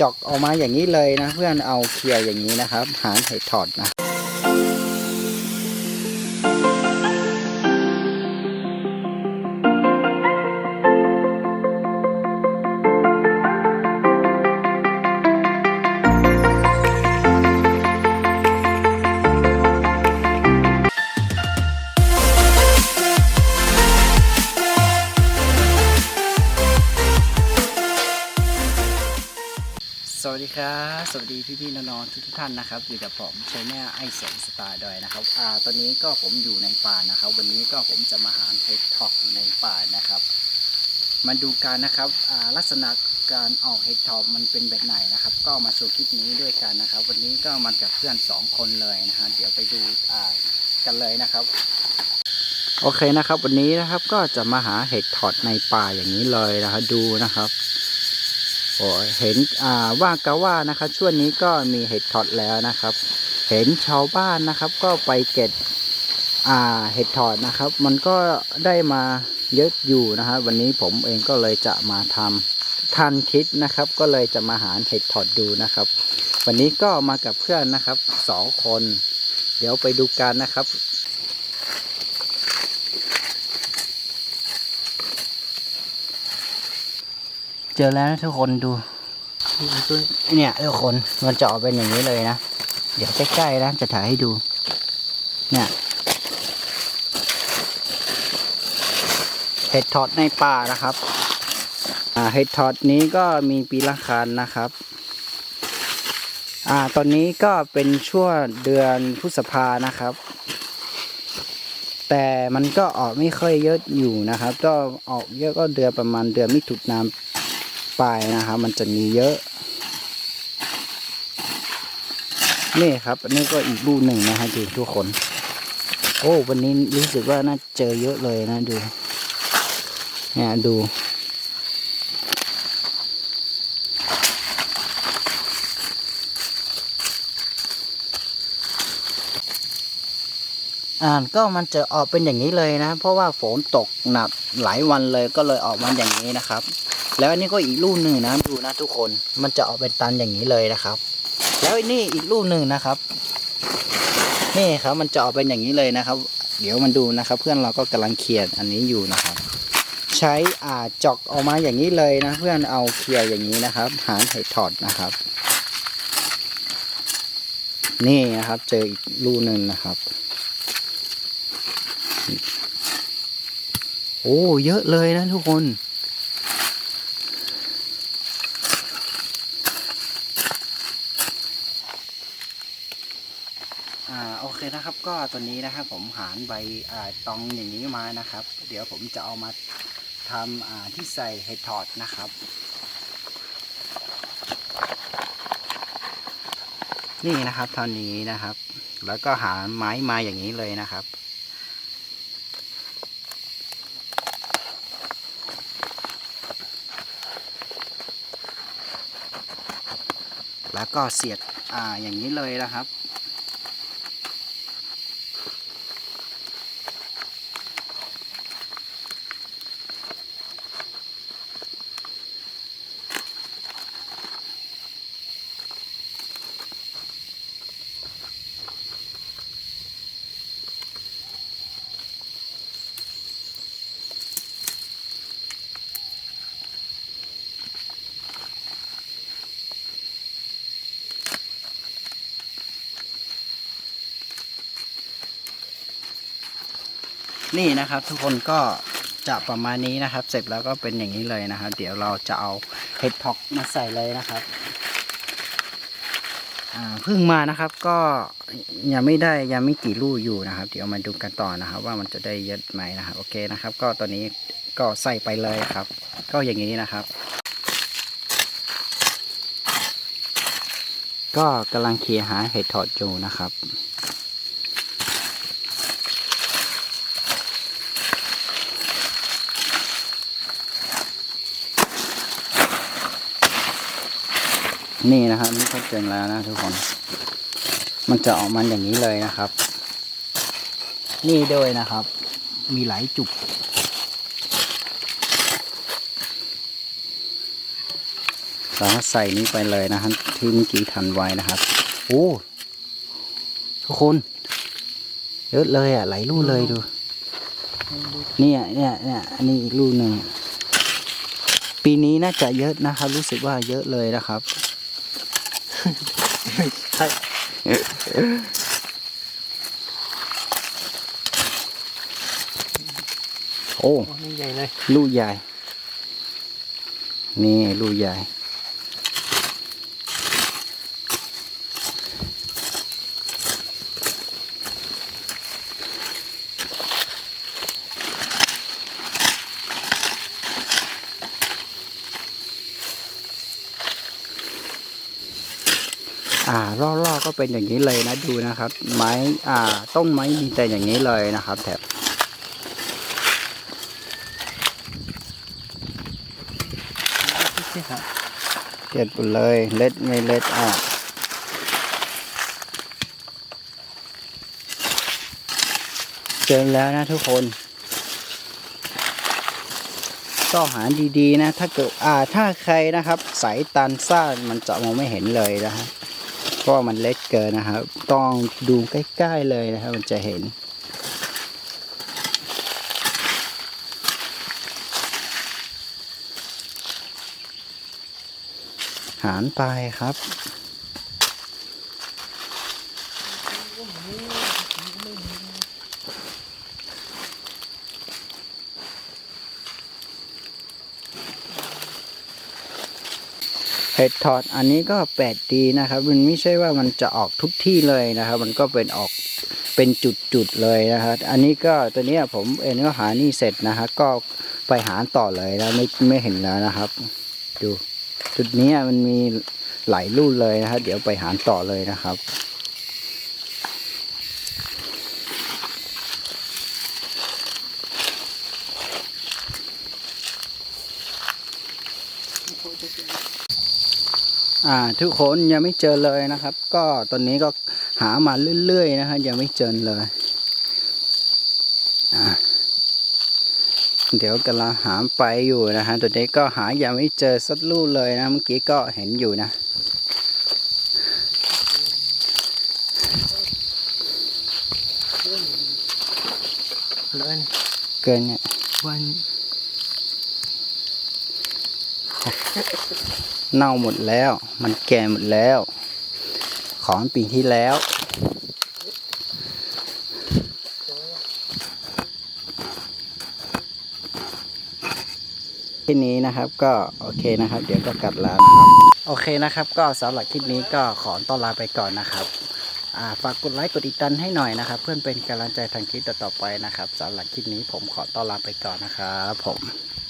จอกออกมาอย่างนี้เลยนะ เพื่อนเอาเคลียร์อย่างนี้นะครับ หางไห็ดถอดนะ ดีครับสวัสดีพี่พี่ๆน้องๆทุกๆท่านนะครับอยู่กับผมชแนลไอเสียงสตาร์ดอยนะครับอ่าตอนนี้ก็ผมอยู่ในป่านะครับ วันนี้ก็ผมจะมาหาเห็ดถอกในป่านะครับมาดูกันนะครับอ่าลักษณะการออกเห็ดถอบมันเป็นแบบไหนนะครับ ก็มาชมคลิปนี้ด้วยกันนะครับ วันนี้ก็มากับเพื่อนสองคนเลยนะฮะเดี๋ยวไปดูอ่ากันเลยนะครับโอเคนะครับ วันนี้นะครับก็จะมาหาเห็ดถอดในป่าอย่างนี้เลยนะครับดูนะครับ โอ้เห็นอ่าว่ากะว่านะครับช่วงนี้ก็มีเห็ดถอดแล้วนะครับ เห็นชาวบ้านนะครับ ก็ไปเก็บอ่าเห็ดถอดนะครับ มันก็ได้มาเยอะอยู่นะครับวันนี้ผมเองก็เลยจะมาทำทันคิดนะครับ ก็เลยจะมาหาเห็ดถอดดูนะครับ วันนี้ก็มากับเพื่อนนะครับสองคน เดี๋ยวไปดูกันนะครับ จอแล้วนะทุกคนดูเนี่ยทุกคนมันจะออกเป็นอย่างนี้เลยนะ เดี๋ยวใกล้ๆนะจะถ่ายให้ดู เนี่ยเห็ดทอดในป่านะครับอ่าเห็ดทอดนี้ก็มีปีละคันนะครับอ่าตอนนี้ก็เป็นช่วงเดือนพฤษภานะครับ แต่มันก็ออกไม่ค่อยเยอะอยู่นะครับ ก็ออกเยอะก็เดือนประมาณเดือนมิถุนายน ปลายนะครับ มันจะมีเยอะ นี่ครับอันนี้ก็อีกลูกหนึ่งนะฮะดูทุกคน โอ้วันนี้รู้สึกว่าน่าเจอเยอะเลยนะดูเนี่ยดูอ่าก็มันจะออกเป็นอย่างนี้เลยนะ เพราะว่าฝนตกหนักหลายวันเลยก็เลยออกมาอย่างนี้นะครับ แล้วอันนี้ก็อีกลูกหนึ่งนะดูนะทุกคนมันจะออกเป็นตันอย่างนี้เลยนะครับ แล้วอันนี้อีกลูกหนึ่งนะครับ นี่ครับมันจะออกเป็นอย่างนี้เลยนะครับ เดี๋ยวมันดูนะครับ เพื่อนเราก็กำลังเคลียร์อันนี้อยู่นะครับ ใช้อ่าจอกออกมาอย่างนี้เลยนะ เพื่อนเอาเคลียร์อย่างนี้นะครับ หารเห็ดถอดนะครับ นี่นะครับ เจออีกลูกหนึ่งนะครับโอ้เยอะเลยนะทุกคน อ่าโอเคนะครับก็ตอนนี้นะครับผมหารใบอ่าตองอย่างนี้มานะครับ เดี๋ยวผมจะเอามาทำอ่าที่ใส่เห็ดถอดนะครับ นี่นะครับเท่านี้นะครับ แล้วก็หาไม้มาอย่างนี้เลยนะครับแล้วก็เสียดออย่างนี้เลยนะครับ นี่นะครับทุกคนก็จะประมาณนี้นะครับ เสร็จแล้วก็เป็นอย่างนี้เลยนะครับ เดี๋ยวเราจะเอาเห็ดท็อกมาใส่เลยนะครับเพิ่งมานะครับก็ยังไม่ได้ยังไม่กี่ลูกอยู่นะครับ เดี๋ยวมาดูกันต่อนะครับ ว่ามันจะได้เยอะไหมนะครับโอเคนะครับ ก็ตอนนี้ก็ใส่ไปเลยครับ ก็อย่างนี้นะครับ ก็กำลังเคลียร์หาเห็ดถอดอยู่นะครับ นี่นะครับนี่ก็เจอแล้วนะทุกคน มันจะออกมาอย่างนี้เลยนะครับ นี่ด้วยนะครับ มีหลายจุดแล้วก็ใส่นี้ไปเลยนะฮะที่เมื่อกี้ทันไว้นะครับ โอ้ทุกคนเยอะเลยอะไหลายลูกเลยดู เนี่ยเนี่ยเนี่ยอันนี้อีกลูกหนึ่งปีนี้น่าจะเยอะนะครับ รู้สึกว่าเยอะเลยนะครับ ใช่โอ้โอ้นี่ใหญ่เลย ลูกใหญ่ นี่ลูกใหญ่ อ่ารอบๆก็เป็นอย่างนี้เลยนะดูนะครับ ไม้อ่าต้นไม้มีแต่อย่างนี้เลยนะครับแถบเก็บหมดเลยเล็ดไม่เล็ดอะเจอแล้วนะทุกคนก็หาดีๆนะ ถ้าเกิดอ่าถ้าใครนะครับ สายตันซ่ามันจะมองไม่เห็นเลยนะฮะ เพราะมันเล็กเกินนะครับ ต้องดูใกล้ๆเลยนะครับมันจะเห็น หารไปครับ เห็ดถอดอันนี้ก็แปดดีนะครับ มันไม่ใช่ว่ามันจะออกทุกที่เลยนะครับ มันก็เป็นออกเป็นจุดๆเลยนะครับ อันนี้ก็ตัวนี้ผมเองก็หานี่เสร็จนะฮะก็ไปหาต่อเลยแล้วไม่ไม่เห็นแล้วนะครับ ดูจุดนี้มันมีหลายรูปเลยนะครับ เดี๋ยวไปหาต่อเลยนะครับ อ่าทุกคนยังไม่เจอเลยนะครับ ก็ตอนนี้ก็หามาเรื่อยๆนะฮะยังไม่เจอเลยอ่าเดี๋ยวกำลังหาไปอยู่นะฮะตัวนี้ก็หายังไม่เจอสักลูกเลยนะเมื่อกี้ก็เห็นอยู่นะแล้วอันเกินเนี่ยวัน เน่าหมดแล้ว มันแก่หมดแล้ว ของปีที่แล้ว ที่นี้นะครับก็โอเคนะครับ เดี๋ยวก็กลับแล้วนะครับ โอเคนะครับ ก็สำหรับคลิปนี้ก็ขอต้อนลาไปก่อนนะครับฝากกดไลค์กดติดตามให้หน่อยนะครับ เพื่อนเป็นกำลังใจทางคลิปต่อไปนะครับสำหรับคลิปนี้ผมขอต้อนลาไปก่อนนะครับผม